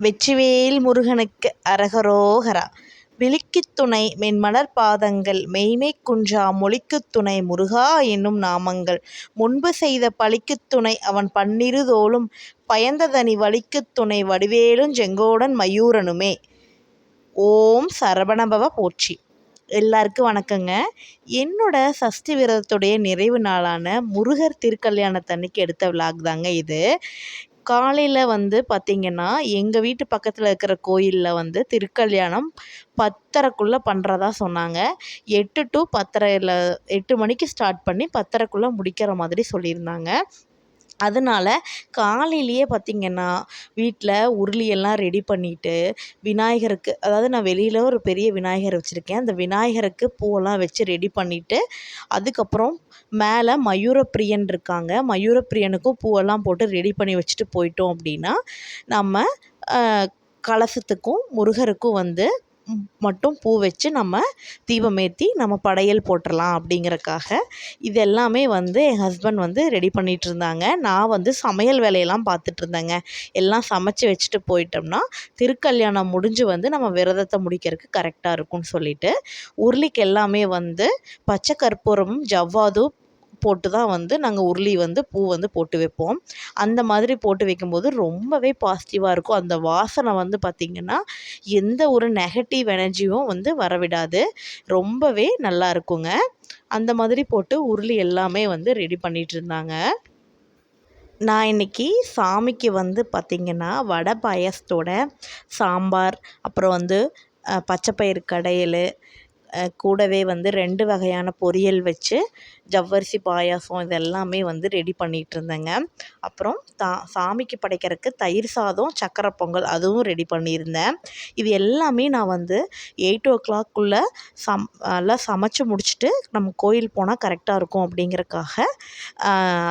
வெற்றிவேல் முருகனுக்கு அரகரோகரா விழிக்குத் துணை மென்மலர் பாதங்கள் மெய்மை குன்றா மொழிக்குத் துணை முருகா என்னும் நாமங்கள் முன்பு செய்த பழிக்குத் துணை அவன் பன்னிருதோளும் பயந்ததனி வலிக்குத் துணை வடிவேலுஞ் செங்கோடன் மயூரனுமே. ஓம் சரவணபவ போற்றி! எல்லாருக்கும் வணக்கங்க. என்னோட சஷ்டி விரதத்துடைய நிறைவு நாளான முருகர் திருக்கல்யாணத்தன்னைக்கு எடுத்த விலாக் தாங்க இது. காலையில் வந்து பார்த்திங்கன்னா எங்கள் வீட்டு பக்கத்தில் இருக்கிற கோயிலில் வந்து திருக்கல்யாணம் பத்தரைக்குள்ளே பண்ணுறதா சொன்னாங்க. எட்டு டு பத்தரையில் எட்டு மணிக்கு ஸ்டார்ட் பண்ணி 10:30க்குள்ள முடிக்கிற மாதிரி சொல்லியிருந்தாங்க. அதனால காலையிலேயே பார்த்தீங்கன்னா, வீட்டில் உருளியெல்லாம் ரெடி பண்ணிவிட்டு விநாயகருக்கு அதாவது நான் வெளியில் ஒரு பெரிய விநாயகர் வச்சுருக்கேன் அந்த விநாயகருக்கு பூவெல்லாம் வச்சு ரெடி பண்ணிவிட்டு அதுக்கப்புறம் மேலே மயூரப்பிரியன் இருக்காங்க. மயூரப்பிரியனுக்கும் பூவெல்லாம் போட்டு ரெடி பண்ணி வச்சுட்டு போயிட்டோம் அப்படின்னா, நம்ம கலசத்துக்கும், முருகருக்கும் வந்து மட்டும் பூ வச்சு நம்ம தீபமேற்றி நம்ம படையல் போட்டுடலாம் அப்படிங்கிறக்காக, இது எல்லாமே வந்து என் ஹஸ்பண்ட் வந்து ரெடி பண்ணிட்டுருந்தாங்க. நான் வந்து சமையல் வேலையெல்லாம் பார்த்துட்ருந்தேங்க. எல்லாம் சமைச்சு வச்சுட்டு போயிட்டோம்னா, திருக்கல்யாணம் முடிஞ்சு வந்து நம்ம விரதத்தை முடிக்கிறதுக்கு கரெக்டாக இருக்கும்னு சொல்லிட்டு, உருளிக்கு எல்லாமே வந்து பச்சை கற்பூரமும், ஜவ்வாதும் போட்டு தான் வந்து நாங்கள் உருளி வந்து பூ வந்து போட்டு வைப்போம். அந்த மாதிரி போட்டு வைக்கும்போது ரொம்பவே பாசிட்டிவாக இருக்கும். அந்த வாசனை வந்து பார்த்தீங்கன்னா, எந்த ஒரு நெகட்டிவ் எனர்ஜியும் வந்து வரவிடாது. ரொம்பவே நல்லா இருக்குங்க அந்த மாதிரி போட்டு உருளி எல்லாமே வந்து ரெடி பண்ணிட்டுருந்தாங்க. நான் இன்னைக்கு சாமிக்கு வந்து பார்த்திங்கன்னா வடை பாயாசத்தோட சாம்பார், அப்புறம் வந்து பச்சைப்பயிறு பச்சை பயிறு கூடவே வந்து ரெண்டு வகையான பொரியல் வச்சு, ஜவ்வரிசி பாயாசம் இது எல்லாமே வந்து ரெடி பண்ணிட்டுருந்தேங்க. அப்புறம் தா சாமிக்கு படைக்கிறதுக்கு தயிர் சாதம், சக்கரை பொங்கல் அதுவும் ரெடி பண்ணியிருந்தேன். இது எல்லாமே நான் வந்து 8:00க்குள்ள சம் எல்லாம் சமைச்சு முடிச்சுட்டு, நம்ம கோயில் போனால் கரெக்டாக இருக்கும் அப்படிங்கிறக்காக,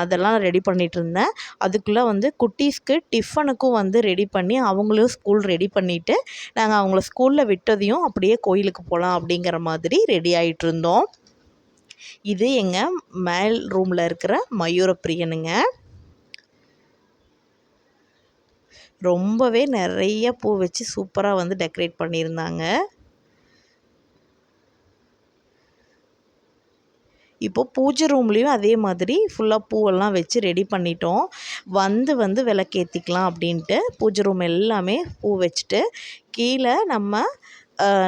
அதெல்லாம் ரெடி பண்ணிட்டுருந்தேன். அதுக்குள்ளே வந்து குட்டீஸ்க்கு டிஃபனுக்கும் வந்து ரெடி பண்ணி, அவங்களும் ஸ்கூல் ரெடி பண்ணிவிட்டு நாங்கள் அவங்கள ஸ்கூலில் விட்டதையும் அப்படியே கோயிலுக்கு போகலாம் அப்படிங்கிற மாதிரி ரெடி ஆகிட்டு இருந்தோம் இது எங்கள் மேல் ரூமில் இருக்கிற மயூரப்பிரியனுங்க. ரொம்பவே நிறைய பூ வச்சு சூப்பராக வந்து டெக்கரேட் பண்ணியிருந்தாங்க. இப்போ பூஜை ரூம்லேயும் அதே மாதிரி ஃபுல்லாக பூவெல்லாம் வச்சு ரெடி பண்ணிட்டோம். வந்து வந்து விளக்கேற்றிக்கலாம் அப்படின்ட்டு, பூஜை ரூம் எல்லாமே பூ வச்சுட்டு, கீழே நம்ம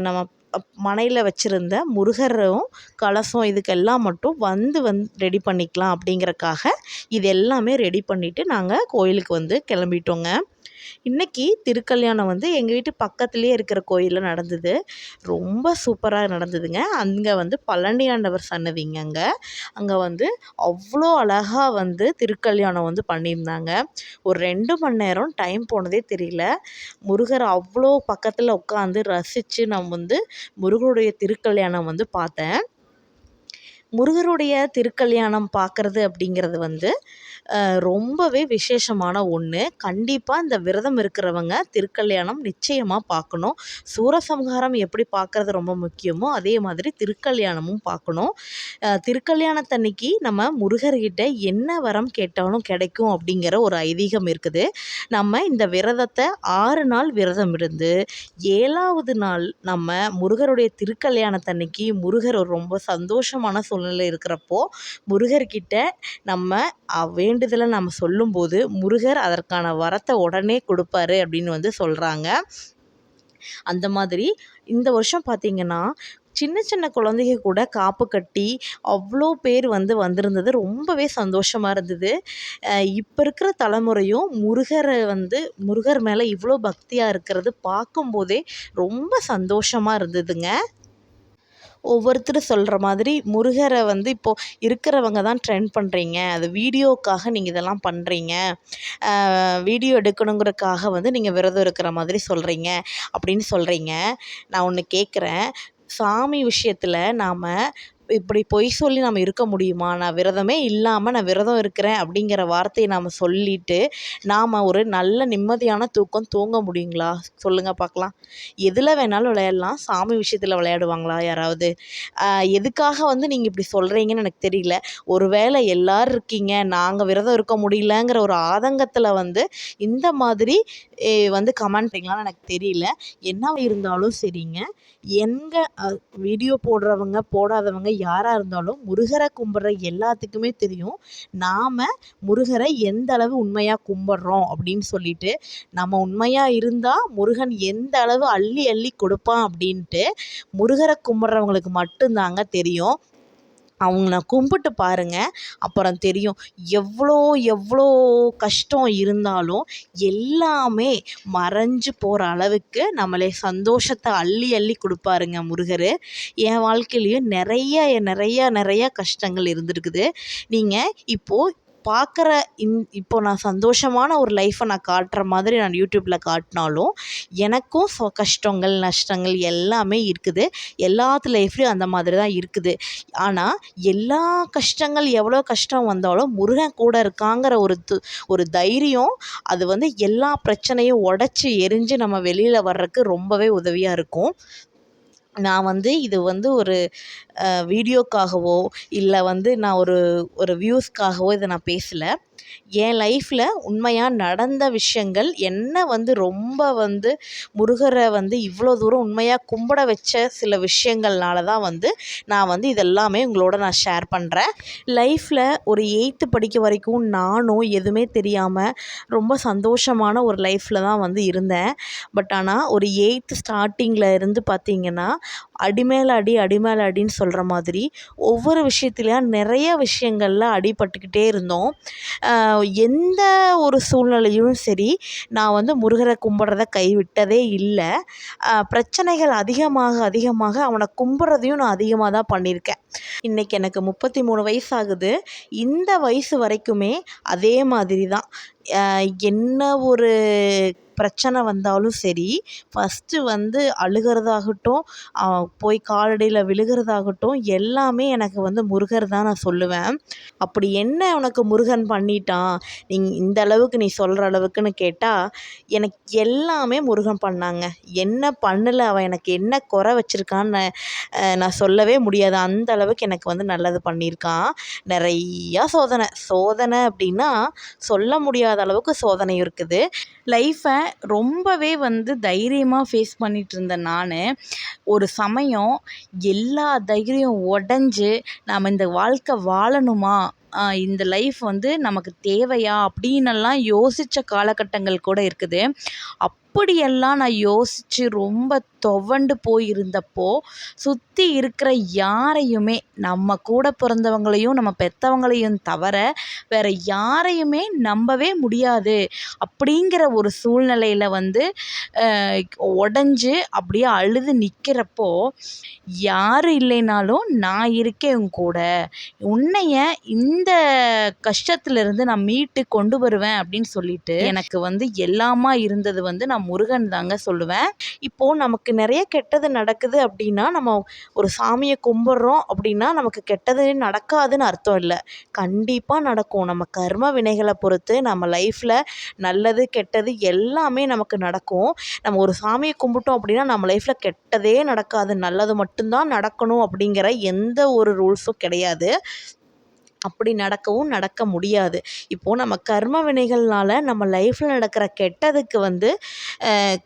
நம்ம மனையில் வச்சுருந்த முருகரும், கலசம் இதுக்கெல்லாம் மட்டும் வந்து வந் ரெடி பண்ணிக்கலாம் அப்படிங்கிறக்காக, இது எல்லாமே ரெடி பண்ணிவிட்டு நாங்கள் கோயிலுக்கு வந்து கிளம்பிட்டோங்க. இன்றைக்கி திருக்கல்யாணம் வந்து எங்கள் வீட்டு பக்கத்துலேயே இருக்கிற கோயிலில் நடந்தது. ரொம்ப சூப்பராக நடந்ததுங்க. அங்கே வந்து பழனி ஆண்டவர் சன்னதிங்க அங்கே அங்கே வந்து அவ்வளோ அழகா வந்து திருக்கல்யாணம் வந்து பண்ணியிருந்தாங்க. ஒரு ரெண்டு மணி நேரம் டைம் போனதே தெரியல. முருகர் அவ்வளோ பக்கத்தில் உட்காந்து ரசித்து நான் வந்து முருகருடைய திருக்கல்யாணம் வந்து பார்த்தேன். முருகருடைய திருக்கல்யாணம் பார்க்குறது அப்படிங்கிறது வந்து, ரொம்பவே விசேஷமான ஒன்று கண்டிப்பாக இந்த விரதம் இருக்கிறவங்க திருக்கல்யாணம் நிச்சயமாக பார்க்கணும். சூரசம்ஹாரம் எப்படி பார்க்குறது ரொம்ப முக்கியமோ, அதே மாதிரி திருக்கல்யாணமும் பார்க்கணும். திருக்கல்யாணத்தன்னைக்கு நம்ம முருகர்கிட்ட என்ன வரம் கேட்டாலும் கிடைக்கும் அப்படிங்கிற ஒரு ஐதீகம் இருக்குது. நம்ம இந்த விரதத்தை ஆறு நாள் விரதம் இருந்து, ஏழாவது நாள் நம்ம முருகருடைய திருக்கல்யாணத்தன்னைக்கு முருகர் ரொம்ப சந்தோஷமான சூழ்நிலை இருக்கிறப்போ, முருகர்கிட்ட நம்ம வேண்டுதலை நம்ம சொல்லும்போது, முருகர் அதற்கான வரத்தை உடனே கொடுப்பாரு அப்படின்னு வந்து சொல்கிறாங்க அந்த மாதிரி இந்த வருஷம் பார்த்தீங்கன்னா, சின்ன சின்ன குழந்தைக கூட காப்பு கட்டி, அவ்வளோ பேர் வந்து வந்திருந்தது ரொம்பவே சந்தோஷமாக இருந்தது. இப்போ இருக்கிற தலைமுறையும் முருகரை வந்து முருகர் மேலே இவ்வளோ பக்தியாக இருக்கிறது பார்க்கும்போதே ரொம்ப சந்தோஷமாக இருந்ததுங்க. ஒவ்வொருத்தரும் சொல்கிற மாதிரி முருகரை வந்து இப்போது இருக்கிறவங்க தான் ட்ரெண்ட் பண்ணுறீங்க அது வீடியோக்காக நீங்கள் இதெல்லாம் பண்ணுறீங்க வீடியோ எடுக்கணுங்கிறக்காக வந்து நீங்கள் விரதம் இருக்கிற மாதிரி சொல்கிறீங்க அப்படின்னு சொல்கிறீங்க நான் ஒன்று கேட்குறேன். சாமி விஷயத்தில் நாம் இப்படி பொய் சொல்லி நம்ம இருக்க முடியுமா? நான் விரதமே இல்லாமல் நான் விரதம் இருக்கிறேன் அப்படிங்கிற வார்த்தையை நாம் சொல்லிட்டு நாம் ஒரு நல்ல நிம்மதியான தூக்கம் தூங்க முடியுங்களா? சொல்லுங்கள் பார்க்கலாம். எதில் வேணாலும் விளையாடலாம். சாமி விஷயத்தில் விளையாடுவாங்களா யாராவது? எதுக்காக வந்து நீங்கள் இப்படி சொல்கிறீங்கன்னு எனக்கு தெரியல. ஒரு வேளை எல்லோரும் இருக்கீங்க நாங்கள் விரதம் இருக்க முடியலங்கிற ஒரு ஆதங்கத்தில் வந்து இந்த மாதிரி வந்து கமெண்ட் பண்ணீங்களான்னு எனக்கு தெரியல. என்ன இருந்தாலும் சரிங்க. எங்கே வீடியோ போடுறவங்க போடாதவங்க யாராக இருந்தாலும் முருகரை கும்பிட்ற எல்லாத்துக்குமே தெரியும். நாம் முருகரை எந்த அளவு உண்மையாக கும்பிட்றோம் அப்படின்னு சொல்லிட்டு நம்ம உண்மையாக இருந்தால் முருகன் எந்த அளவு அள்ளி அள்ளி கொடுப்பான் அப்படின்ட்டு முருகரை கும்பிட்றவங்களுக்கு மட்டும்தாங்க தெரியும். அவங்கள கும்பிட்டு பாருங்கள் அப்புறம் தெரியும் எவ்வளோ எவ்வளோ கஷ்டம் இருந்தாலும் எல்லாமே மறைஞ்சு போகிற அளவுக்கு நம்மளே சந்தோஷத்தை அள்ளி அள்ளி கொடுப்பாருங்க முருகர். என் வாழ்க்கையிலையும் நிறைய நிறையா நிறையா கஷ்டங்கள் இருந்திருக்குது. நீங்கள் இப்போது பார்க்குற இந் இப்போ நான் சந்தோஷமான ஒரு லைஃப்பை நான் காட்டுற மாதிரி நான் யூடியூப்பில் காட்டினாலும் எனக்கும் ஸோ கஷ்டங்கள் நஷ்டங்கள் எல்லாமே இருக்குது. எல்லாத்து லைஃப்லேயும் அந்த மாதிரி தான் இருக்குது. ஆனால் எல்லா கஷ்டங்கள் எவ்வளோ கஷ்டம் வந்தாலும் முருகன் கூட இருக்காங்கிற ஒரு து ஒரு தைரியம் அது வந்து எல்லா பிரச்சனையும் உடச்சி எரிஞ்சு நம்ம வெளியில் வர்றதுக்கு ரொம்பவே உதவியாக இருக்கும். நான் வந்து இது வந்து ஒரு வீடியோக்காகவோ இல்லை வந்து நான் ஒரு ஒரு வியூஸ்க்காகவோ இதை நான் பேசலை. என் லைஃப்பில் உண்மையாக நடந்த விஷயங்கள் என்ன வந்து ரொம்ப வந்து முருகரை வந்து இவ்வளோ தூரம் உண்மையாக கும்பிட வச்ச சில விஷயங்கள்னால தான் வந்து நான் வந்து இதெல்லாமே உங்களோட நான் ஷேர் பண்ணுறேன் லைஃப்பில் ஒரு எயித்து படிக்க வரைக்கும் நானும் எதுவுமே தெரியாமல் ரொம்ப சந்தோஷமான ஒரு லைஃப்பில் தான் வந்து இருந்தேன். பட் ஆனால் ஒரு எயித்து ஸ்டார்டிங்கில் இருந்து பார்த்திங்கன்னா அடிமேல் அடி அடிமேல அடின்னு சொல்கிற மாதிரி ஒவ்வொரு விஷயத்துலையும் நிறைய விஷயங்களில் அடிபட்டுக்கிட்டே இருந்தோம். எந்த ஒரு சூழ்நிலையும் சரி நான் வந்து முருகரை கும்பிட்றத கைவிட்டதே இல்லை. பிரச்சனைகள் அதிகமாக அதிகமாக அவனை கும்பிட்றதையும் நான் அதிகமாக தான் பண்ணியிருக்கேன். இன்றைக்கி எனக்கு முப்பத்தி மூணு வயசு ஆகுது. இந்த வயசு வரைக்குமே அதே மாதிரி தான். என்ன ஒரு பிரச்சனை வந்தாலும் சரி ஃபஸ்ட்டு வந்து அழுகிறதாகட்டும் போய் காலடியில் விழுகிறதாகட்டும் எல்லாமே எனக்கு வந்து முருகர் தான் நான் சொல்லுவேன். அப்படி என்ன உனக்கு முருகன் பண்ணிட்டான்? நீ இந்த அளவுக்கு நீ சொல்கிற அளவுக்குன்னு கேட்டால் எனக்கு எல்லாமே முருகன் பண்ணாங்க. என்ன பண்ணலை? அவன் எனக்கு என்ன குறை வச்சுருக்கான்னு நான் சொல்லவே முடியாது. அந்த அளவுக்கு எனக்கு வந்து நல்லது பண்ணியிருக்கான். நிறையா சோதனை. சோதனை அப்படின்னா சொல்ல முடியாத அளவுக்கு சோதனை இருக்குது. லைஃப்பை ரொம்பவே வந்து தைரியமாக ஃபேஸ் பண்ணிகிட்ருந்த நான் ஒரு சமயம் எல்லா தைரியம் உடஞ்சி நாம் இந்த வாழ்க்கை வாழணுமா? இந்த லைஃப் வந்து நமக்கு தேவையா? அப்படின்னெல்லாம் யோசித்த காலகட்டங்கள் கூட இருக்குது. அப் அப்படியெல்லாம் நான் யோசித்து ரொம்ப துவண்டு போயிருந்தப்போ சுற்றி இருக்கிற யாரையுமே நம்ம கூட பிறந்தவங்களையும் நம்ம பெற்றவங்களையும் தவிர வேறு யாரையுமே நம்பவே முடியாது. அப்படிங்கிற ஒரு சூழ்நிலையில் வந்து உடஞ்சி அப்படியே அழுது நிற்கிறப்போ யார் இல்லைனாலும் நான் இருக்கேன் உன் கூட. உன்னைய இந்த கஷ்டத்துலேருந்து நான் மீட்டு கொண்டு வருவேன் அப்படின்னு சொல்லிட்டு எனக்கு வந்து எல்லாமா இருந்தது வந்து நான் முருகன் தாங்க சொல்லுவேன். இப்போது நமக்கு நமக்கு நிறைய கெட்டது நடக்குது அப்படின்னா நம்ம ஒரு சாமியை கும்பிட்றோம் அப்படின்னா நமக்கு கெட்டது நடக்காதுன்னு அர்த்தம் இல்லை. கண்டிப்பாக நடக்கும். நம்ம கர்ம வினைகளை பொறுத்து நம்ம லைஃப்பில் நல்லது கெட்டது எல்லாமே நமக்கு நடக்கும். நம்ம ஒரு சாமியை கும்பிட்டோம் அப்படின்னா நம்ம லைஃப்பில் கெட்டதே நடக்காது. நல்லது மட்டும்தான் நடக்கணும் அப்படிங்கிற எந்த ஒரு ரூல்ஸும் கிடையாது. அப்படி நடக்கவும் நடக்க முடியாது. இப்போது நம்ம கர்ம வினைகள்னால் நம்ம லைஃப்பில் நடக்கிற கெட்டதுக்கு வந்து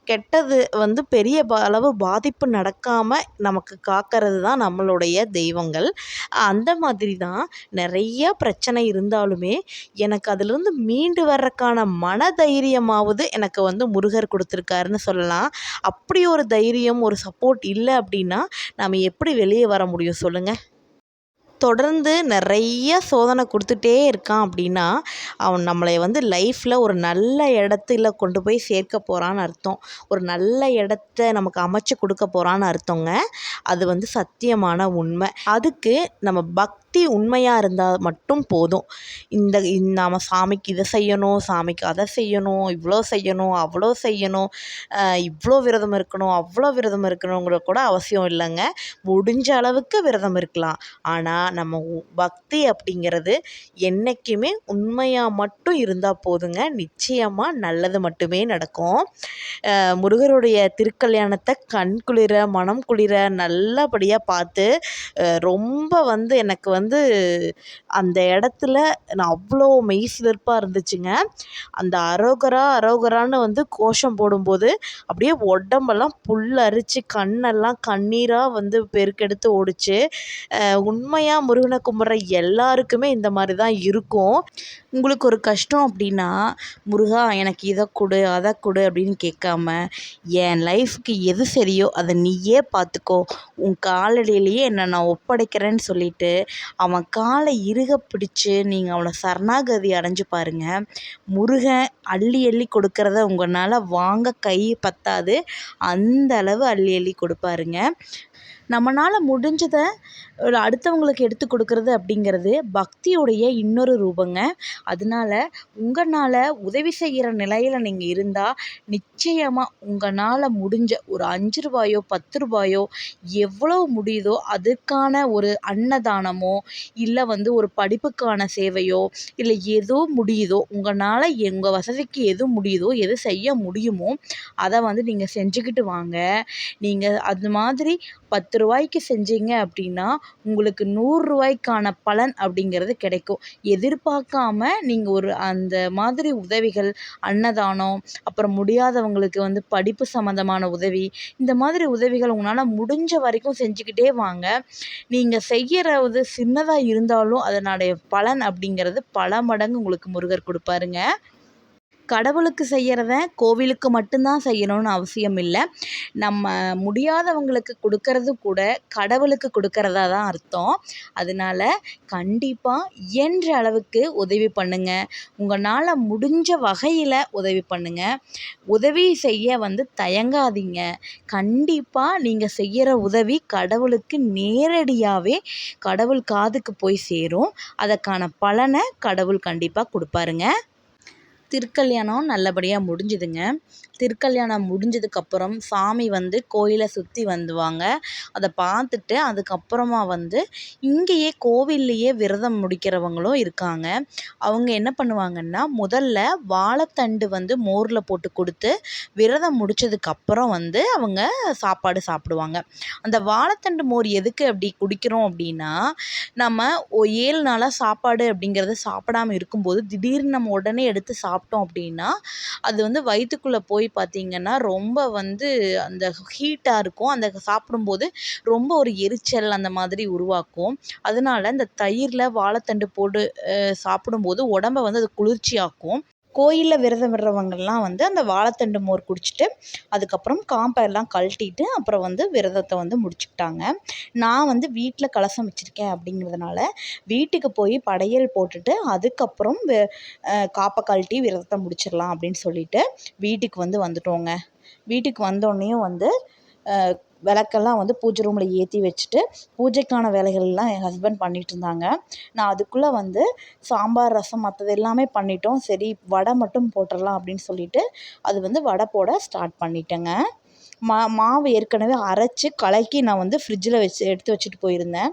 கெட்டது வந்து பெரிய அளவு பாதிப்பு நடக்காமல் நமக்கு காக்கிறது தான் நம்மளுடைய தெய்வங்கள். அந்த மாதிரி தான் நிறைய பிரச்சனை இருந்தாலுமே எனக்கு அதிலிருந்து மீண்டு வர்றதுக்கான மன தைரியமாவது எனக்கு வந்து முருகர் கொடுத்துருக்காருன்னு சொல்லலாம். அப்படி ஒரு தைரியம் ஒரு சப்போர்ட் இல்லை அப்படின்னா நம்ம எப்படி வெளியே வர முடியும் சொல்லுங்கள் தொடர்ந்து நிறைய சோதனை கொடுத்துட்டே இருக்கான் அப்படின்னா அவன் நம்மளை வந்து லைஃப்பில் ஒரு நல்ல இடத்துல கொண்டு போய் சேர்க்க போகிறான்னு அர்த்தம். ஒரு நல்ல இடத்த நமக்கு அமைச்சு கொடுக்க போகிறான்னு அர்த்தங்க. அது வந்து சத்தியமான உண்மை. அதுக்கு நம்ம பக்தி உண்மையாக இருந்தால் மட்டும் போதும். இந்த நாம் சாமிக்கு இதை செய்யணும் சாமிக்கு அதை செய்யணும் இவ்வளோ செய்யணும் அவ்வளோ செய்யணும் இவ்வளோ விரதம் இருக்கணும் அவ்வளோ விரதம் இருக்கணுங்கிற கூட அவசியம் இல்லைங்க. முடிஞ்ச அளவுக்கு விரதம் இருக்கலாம். ஆனால் நம்ம பக்தி அப்படிங்கிறது என்றைக்குமே உண்மையாக மட்டும் இருந்தால் போதுங்க. நிச்சயமாக நல்லது மட்டுமே நடக்கும். முருகருடைய திருக்கல்யாணத்தை கண் குளிர மனம் குளிர நல்லபடியாக பார்த்து ரொம்ப வந்து எனக்கு வந்து அந்த இடத்துல நான் அவ்வளோ மெய் சிலிர்ப்பாக இருந்துச்சுங்க. அந்த அரோகரா அரோகரான்னு வந்து கோஷம் போடும்போது அப்படியே உடம்பெல்லாம் புல் அரித்து கண்ணெல்லாம் கண்ணீராக வந்து பெருக்கெடுத்து ஓடிச்சு. உண்மையாக முருகனை கும்பிட்ற எல்லாருக்குமே இந்த மாதிரி தான் இருக்கும். உங்களுக்கு ஒரு கஷ்டம் அப்படின்னா முருகா எனக்கு இதை கொடு அதை கொடு அப்படின்னு கேட்காம என் லைஃப்க்கு எது சரியோ அதை நீயே பார்த்துக்கோ. உன் காலடியிலேயே என்னை நான் ஒப்படைக்கிறேன்னு சொல்லிட்டு அவன் காலை இறுக பிடிச்சு நீங்கள் அவனை சரணாகதி அடைஞ்சு பாருங்கள் முருகன் அள்ளி அள்ளி கொடுக்கறத உங்களால் வாங்க கை பத்தாது. அந்த அளவு அள்ளி அள்ளி கொடுப்பாருங்க. நம்மளால் முடிஞ்சதை அடுத்தவங்களுக்கு எடுத்து கொடுக்குறது அப்படிங்கிறது பக்தியுடைய இன்னொரு ரூபங்க. அதனால உங்களால உதவி செய்கிற நிலையில் நீங்கள் இருந்தால் நிச்சயமாக உங்களால் முடிஞ்ச ஒரு அஞ்சு ரூபாயோ பத்து ரூபாயோ எவ்வளோ முடியுதோ அதுக்கான ஒரு அன்னதானமோ இல்லை வந்து ஒரு படிப்புக்கான சேவையோ இல்லை எதோ முடியுதோ உங்களால் எங்கள் வசதிக்கு எது முடியுதோ எது செய்ய முடியுமோ அதை வந்து நீங்கள் செஞ்சுக்கிட்டு வாங்க. நீங்கள் அது மாதிரி பத்து ரூபாய்க்கு செஞ்சீங்க அப்படின்னா உங்களுக்கு நூறுரூவாய்க்கான பலன் அப்படிங்கிறது கிடைக்கும். எதிர்பார்க்காம நீங்கள் ஒரு அந்த மாதிரி உதவிகள் அன்னதானம் அப்புறம் முடியாதவங்களுக்கு வந்து படிப்பு சம்மந்தமான உதவி இந்த மாதிரி உதவிகள் உங்களால் முடிஞ்ச வரைக்கும் செஞ்சுக்கிட்டே வாங்க. நீங்கள் செய்கிறது சின்னதாக இருந்தாலும் அதனுடைய பலன் அப்படிங்கிறது பல மடங்கு உங்களுக்கு முருகர் கொடுப்பாருங்க. கடவுளுக்கு செய்கிறத கோவிலுக்கு மட்டும்தான் செய்யணும்னு அவசியம் இல்லை. நம்ம முடியாதவங்களுக்கு கொடுக்கறது கூட கடவுளுக்கு கொடுக்கறதா தான் அர்த்தம். அதனால கண்டிப்பாக இயன்ற அளவுக்கு உதவி பண்ணுங்கள் உங்களால் முடிஞ்ச வகையில் உதவி பண்ணுங்கள் உதவி செய்ய வந்து தயங்காதீங்க. கண்டிப்பாக நீங்கள் செய்கிற உதவி கடவுளுக்கு நேரடியாகவே கடவுள் காதுக்கு போய் சேரும். அதற்கான பலனை கடவுள் கண்டிப்பாக கொடுப்பாருங்க. திருக்கல்யாணம் நல்லபடியாக முடிஞ்சுதுங்க. திருக்கல்யாணம் முடிஞ்சதுக்கப்புறம் சாமி வந்து கோயிலை சுற்றி வந்துவாங்க. அதை பார்த்துட்டு அதுக்கப்புறமா வந்து இங்கேயே கோவில்லையே விரதம் முடிக்கிறவங்களும் இருக்காங்க. அவங்க என்ன பண்ணுவாங்கன்னா முதல்ல வாழைத்தண்டு வந்து மோரில் போட்டு கொடுத்து விரதம் முடித்ததுக்கப்புறம் வந்து அவங்க சாப்பாடு சாப்பிடுவாங்க. அந்த வாழைத்தண்டு மோர் எதுக்கு அப்படி குடிக்கிறோம் அப்படின்னா நம்ம ஏழு நாளாக சாப்பாடு அப்படிங்கிறத சாப்பிடாம இருக்கும்போது திடீர்னு நம்ம உடனே எடுத்து சாப்பிட்டு சாப்பிட்டோம் அப்படின்னா அது வந்து வயிற்றுக்குள்ளே போய் பார்த்திங்கன்னா ரொம்ப வந்து அந்த ஹீட்டாக இருக்கும். அந்த சாப்பிடும்போது ரொம்ப ஒரு எரிச்சல் அந்த மாதிரி உருவாக்கும். அதனால இந்த தயிரில் வாழைத்தண்டு போட்டு சாப்பிடும்போது உடம்ப வந்து அது குளிர்ச்சியாக்கும். கோயிலில் விரதம் விடுறவங்கெல்லாம் வந்து அந்த வாழைத்தண்டு மோர் குடிச்சிட்டு அதுக்கப்புறம் காம்பை கழட்டிட்டு அப்புறம் வந்து விரதத்தை வந்து முடிச்சுக்கிட்டாங்க. நான் வந்து வீட்டில் கலசம் வச்சுருக்கேன் அப்படிங்கிறதுனால வீட்டுக்கு போய் படையல் போட்டுட்டு அதுக்கப்புறம் காப்பை கழட்டி விரதத்தை முடிச்சிடலாம் அப்படின்னு சொல்லிட்டு வீட்டுக்கு வந்து வந்துட்டோங்க. வீட்டுக்கு வந்தோடனையும் வந்து விளக்கெல்லாம் வந்து பூஜை ரூமில் ஏற்றி வச்சுட்டு பூஜைக்கான வேலைகள்லாம் என் ஹஸ்பண்ட் பண்ணிகிட்டு இருந்தாங்க. நான் அதுக்குள்ளே வந்து சாம்பார் ரசம் மற்றது எல்லாமே பண்ணிட்டோம். சரி வடை மட்டும் போட்டுடலாம் அப்படின்னு சொல்லிட்டு அது வந்து வடை போட ஸ்டார்ட் பண்ணிட்டேங்க. மா மாவு ஏற்கனவே அரைச்சி கலக்கி நான் வந்து ஃப்ரிட்ஜில் வச்சு எடுத்து வச்சுட்டு போயிருந்தேன்.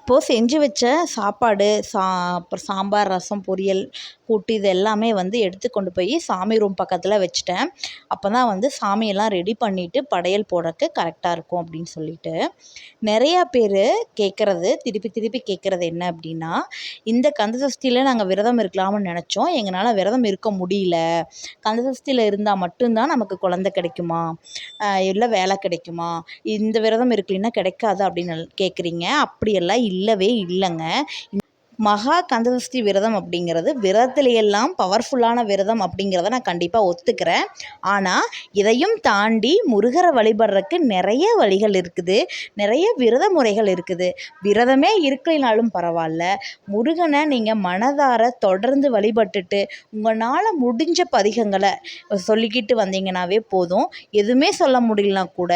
இப்போது செஞ்சு வச்ச சாப்பாடு சா அப்புறம் சாம்பார் ரசம் பொரியல் கூட்டு இது எல்லாமே வந்து எடுத்து கொண்டு போய் சாமி ரூம் பக்கத்தில் வச்சுட்டேன். அப்போ தான் வந்து சாமியெல்லாம் ரெடி பண்ணிவிட்டு படையல் போடுறக்கு கரெக்டாக இருக்கும் அப்படின்னு சொல்லிட்டு. நிறையா பேர் கேட்குறது திருப்பி திருப்பி கேட்குறது என்ன அப்படின்னா இந்த கந்த சஷ்டியில் நாங்கள் விரதம் இருக்கலாம்னு நினச்சோம். எங்களால் விரதம் இருக்க முடியல. கந்த சஷ்டியில் இருந்தால் மட்டும்தான் நமக்கு குழந்த கிடைக்குமா? இல்லை வேலை கிடைக்குமா? இந்த விரதம் இருக்கலைன்னா கிடைக்காது அப்படின்னு கேட்குறீங்க அப்படியெல்லாம் இல்லவே இல்லைங்க. மகா கந்தசஷ்டி விரதம் அப்படிங்கிறது விரதத்திலையெல்லாம் பவர்ஃபுல்லான விரதம் அப்படிங்கிறத நான் கண்டிப்பாக ஒத்துக்கிறேன். ஆனால் இதையும் தாண்டி முருகரை வழிபடுறதுக்கு நிறைய வழிகள் இருக்குது. நிறைய விரத முறைகள் இருக்குது. விரதமே இருக்கலைனாலும் பரவாயில்ல. முருகனை நீங்கள் மனதார தொடர்ந்து வழிபட்டுட்டு உங்களால் முடிஞ்ச பதிகங்களை சொல்லிக்கிட்டு வந்தீங்கன்னாவே போதும். எதுவுமே சொல்ல முடியலனா கூட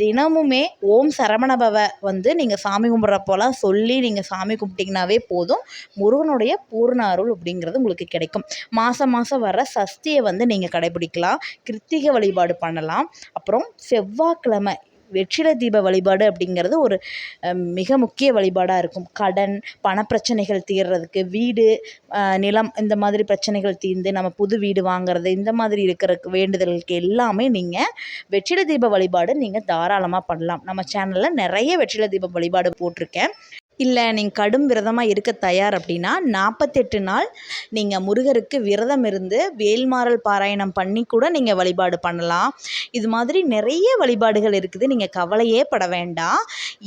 தினமுமே ஓம் சரவணபவ வந்து நீங்கள் சாமி கும்பிட்றப்போலாம் சொல்லி நீங்கள் சாமி கும்பிட்டிங்கனாவே போதும். முருகனுடைய பூர்ண அருள் அப்படிங்கிறது உங்களுக்கு கிடைக்கும். மாதம் மாதம் வர சஷ்டியை வந்து நீங்கள் கடைபிடிக்கலாம். கிருத்திகை வழிபாடு பண்ணலாம். அப்புறம் செவ்வாய்க்கிழமை வெற்றிலை தீப வழிபாடு அப்படிங்கிறது ஒரு மிக முக்கிய வழிபாடாக இருக்கும். கடன் பணப்பிரச்சனைகள் தீர்றதுக்கு வீடு நிலம் இந்த மாதிரி பிரச்சனைகள் தீர்ந்து நம்ம புது வீடு வாங்குறது இந்த மாதிரி இருக்கிற வேண்டுதல்களுக்கு எல்லாமே நீங்கள் வெற்றிலை தீப வழிபாடு நீங்கள் தாராளமாக பண்ணலாம். நம்ம சேனலில் நிறைய வெற்றிலை தீப வழிபாடு போட்டிருக்கேன். இல்லை நீங்கள் கடும் விரதமாக இருக்க தயார் அப்படின்னா நாற்பத்தெட்டு நாள் நீங்கள் முருகருக்கு விரதம் இருந்து வேல்மாறல் பாராயணம் பண்ணி கூட நீங்கள் வழிபாடு பண்ணலாம். இது மாதிரி நிறைய வழிபாடுகள் இருக்குது. நீங்கள் கவலையே பட வேண்டாம்.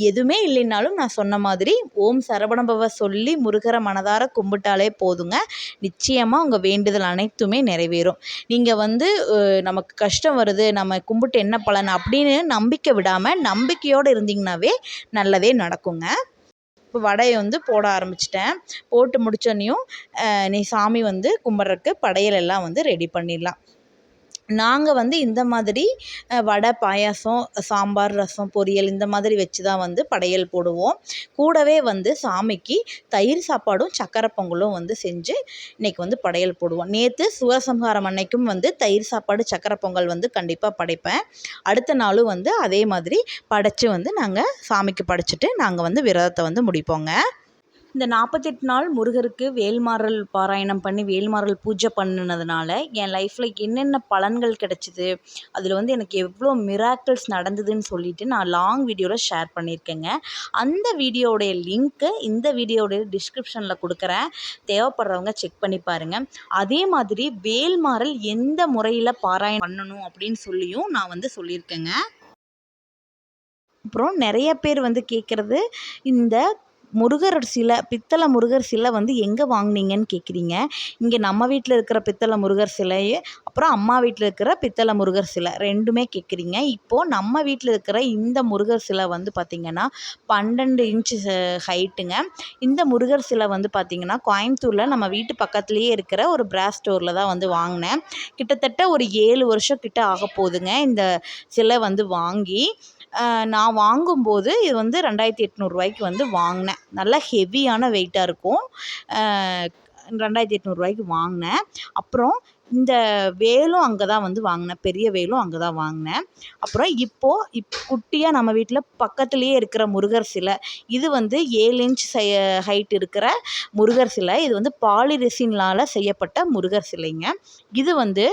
எதுவுமே இல்லைனாலும் நான் சொன்ன மாதிரி ஓம் சரவணபவ சொல்லி முருகரை மனதார கும்பிட்டாலே போதுங்க. நிச்சயமாக உங்கள் வேண்டுதல் அனைத்துமே நிறைவேறும். நீங்கள் வந்து நமக்கு கஷ்டம் வருது நம்ம கும்பிட்டு என்ன பலன் அப்படின்னு நம்பிக்கை விடாமல் நம்பிக்கையோடு இருந்தீங்கன்னாவே நல்லதே நடக்குங்க. இப்போ வடையை வந்து போட ஆரம்பிச்சிட்டேன். போட்டு முடிச்சோன்னையும் நீ சாமி வந்து கும்பிட்றக்கு படையல் எல்லாம் வந்து ரெடி பண்ணிடலாம். நாங்கள் வந்து இந்த மாதிரி வடை பாயாசம் சாம்பார் ரசம் பொரியல் இந்த மாதிரி வச்சு தான் வந்து படையல் போடுவோம். கூடவே வந்து சாமிக்கு தயிர் சாப்பாடும் சக்கரை பொங்கலும் வந்து செஞ்சு இன்றைக்கி வந்து படையல் போடுவோம். நேற்று சூரசம்ஹாரம் அன்னைக்கும் வந்து தயிர் சாப்பாடு சக்கரை பொங்கல் வந்து கண்டிப்பாக படைப்பேன். அடுத்த நாளும் வந்து அதே மாதிரி படைச்சி வந்து நாங்கள் சாமிக்கு படைச்சிட்டு நாங்கள் வந்து விரதத்தை வந்து முடிப்போங்க. இந்த நாற்பத்தெட்டு நாள் முருகருக்கு வேல்மாறல் பாராயணம் பண்ணி வேல்மாறல் பூஜை பண்ணினதுனால என் லைஃப்பில் என்னென்ன பலன்கள் கிடச்சிது அதில் வந்து எனக்கு எவ்வளோ மிராக்கிள்ஸ் நடந்ததுன்னு சொல்லிட்டு நான் லாங் வீடியோவில் ஷேர் பண்ணியிருக்கேங்க. அந்த வீடியோவுடைய லிங்க்கு இந்த வீடியோடைய டிஸ்கிரிப்ஷனில் கொடுக்குறேன். தேவைப்படுறவங்க செக் பண்ணி பாருங்கள் அதே மாதிரி வேல்மாறல் எந்த முறையில் பாராயணம் பண்ணணும் அப்படின்னு சொல்லியும் நான் வந்து சொல்லியிருக்கேங்க. அப்புறம் நிறைய பேர் வந்து கேட்குறது இந்த முருகர் சிலை பித்தளை முருகர் சிலை வந்து எங்கே வாங்கினீங்கன்னு கேட்குறீங்க இங்கே நம்ம வீட்டில் இருக்கிற பித்தளை முருகர் சிலை அப்புறம் அம்மா வீட்டில் இருக்கிற பித்தளை முருகர் சிலை ரெண்டுமே கேட்குறீங்க இப்போது நம்ம வீட்டில் இருக்கிற இந்த முருகர் சிலை வந்து பார்த்திங்கன்னா பன்னெண்டு இன்ச்சு ஹைட்டுங்க இந்த முருகர் சிலை வந்து பார்த்திங்கன்னா கோயம்புத்தூரில் நம்ம வீட்டு பக்கத்துலேயே இருக்கிற ஒரு பிராஸ் ஸ்டோரில் தான் வந்து வாங்கினேன். கிட்டத்தட்ட ஒரு ஏழு வருஷம் கிட்ட ஆக போகுதுங்க இந்த சிலை வந்து வாங்கி. நான் வாங்கும்போது இது வந்து ரெண்டாயிரத்தி எட்நூறுரூவாய்க்கு வந்து வாங்கினேன். நல்லா ஹெவியான வெயிட்டாக இருக்கும். ரெண்டாயிரத்தி எட்நூறுரூவாய்க்கு வாங்கினேன். அப்புறம் இந்த வேலும் அங்கே தான் வந்து வாங்கினேன். பெரிய வேலும் அங்கே தான் வாங்கினேன். அப்புறம் இப்போது இப் குட்டியாக நம்ம வீட்டில் பக்கத்துலேயே இருக்கிற முருகர் சிலை இது வந்து ஏழு இன்ச் ஹைட் இருக்கிற முருகர் சிலை. இது வந்து பாலிரெசின்லால் செய்யப்பட்ட முருகர் சிலைங்க. இது வந்து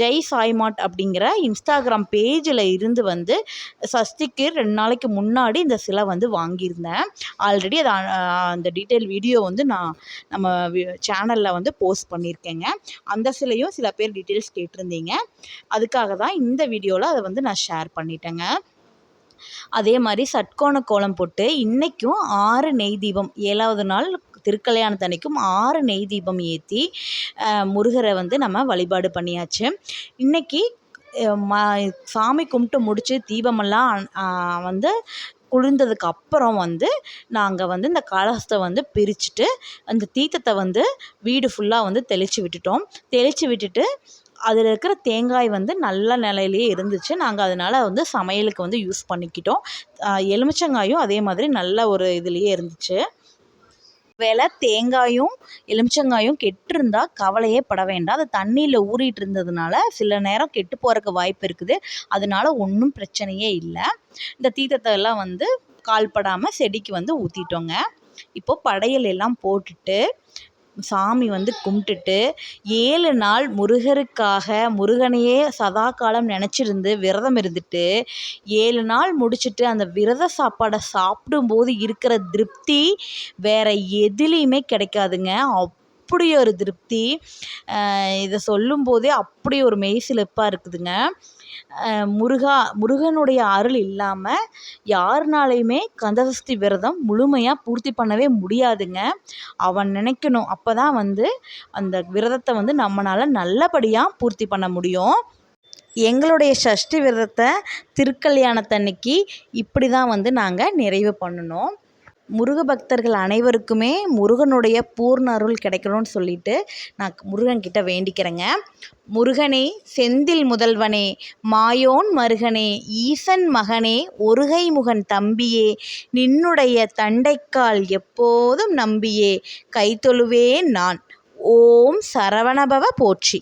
ஜெய் சாய்மாட் அப்படிங்கிற இன்ஸ்டாகிராம் பேஜில் இருந்து வந்து சஷ்டிக்கு ரெண்டு நாளைக்கு முன்னாடி இந்த சிலை வந்து வாங்கியிருந்தேன். ஆல்ரெடி அதை அந்த டீட்டெயில் வீடியோ வந்து நான் நம்ம சேனலில் வந்து போஸ்ட் பண்ணியிருக்கேங்க. அந்த பாக்ஸ்லேயும் சில பேர் டீட்டெயில்ஸ் கேட்டிருந்தீங்க. அதுக்காக தான் இந்த வீடியோவில் அதை வந்து நான் ஷேர் பண்ணிட்டேங்க. அதே மாதிரி சட்கோண கோலம் போட்டு இன்றைக்கும் ஆறு நெய் தீபம் ஏழாவது நாள் திருக்கல்யாணத்தன்னைக்கும் ஆறு நெய் தீபம் ஏற்றி முருகரை வந்து நம்ம வழிபாடு பண்ணியாச்சு. இன்றைக்கி ம சாமி கும்பிட்டு முடித்து தீபமெல்லாம் வந்து குளிர்ந்ததுக்கு அப்புறம் வந்து நாங்கள் வந்து இந்த கலசத்தை வந்து பிரிச்சுட்டு அந்த தீர்த்தத்தை வந்து வீடு ஃபுல்லாக வந்து தெளித்து விட்டுட்டோம். தெளித்து விட்டுட்டு அதில் இருக்கிற தேங்காய் வந்து நல்ல நிலையிலேயே இருந்துச்சு. நாங்கள் அதனால் வந்து சமையலுக்கு வந்து யூஸ் பண்ணிக்கிட்டோம். எலுமிச்சங்காயும் அதே மாதிரி நல்ல ஒரு இதுலேயே இருந்துச்சு. வேலை தேங்காயும் எலுமிச்சங்காயும் கெட்டிருந்தால் கவலையே பட வேண்டாம். அது தண்ணியில் ஊறிட்டு இருந்ததுனால சில நேரம் கெட்டு போகிறக்கு வாய்ப்பு இருக்குது. அதனால ஒன்றும் பிரச்சனையே இல்லை. இந்த தீத்தத்தை எல்லாம் வந்து கால்படாமல் செடிக்கு வந்து ஊற்றிட்டோங்க இப்போது படையல் எல்லாம் போட்டுட்டு சாமி வந்து கும்பிட்டுட்டு ஏழு நாள் முருகருக்காக முருகனையே சதா காலம் நினச்சிருந்து விரதம் இருந்துட்டு ஏழு நாள் முடிச்சுட்டு அந்த விரத சாப்பாடை சாப்பிடும்போது இருக்கிற திருப்தி வேறு எதுலேயுமே கிடைக்காதுங்க. அப்படி ஒரு திருப்தி இதை சொல்லும்போதே அப்படி ஒரு மெய்சிலிர்ப்பாக இருக்குதுங்க. முருகா முருகனுடைய அருள் இல்லாமல் யாருனாலையுமே கந்தசஷ்டி விரதம் முழுமையாக பூர்த்தி பண்ணவே முடியாதுங்க. அவன் நினைக்கணும் அப்போ தான் வந்து அந்த விரதத்தை வந்து நம்மளால் நல்லபடியாக பூர்த்தி பண்ண முடியும். எங்களுடைய சஷ்டி விரதத்தை திருக்கல்யாணத்தன்னைக்கு இப்படி தான் வந்து நாங்கள் நிறைவு பண்ணணும். முருக பக்தர்கள் அனைவருக்குமே முருகனுடைய பூர்ண அருள் கிடைக்கணும்னு சொல்லிட்டு நான் முருகன்கிட்ட வேண்டிக்கிறேங்க. முருகனே செந்தில் முதல்வனே மாயோன் மருகனே ஈசன் மகனே ஒருகை முகன் தம்பியே நின்னுடைய தண்டைக்கால் எப்போதும் நம்பியே கைத்தொழுவேன் நான். ஓம் சரவணபவ போற்றி.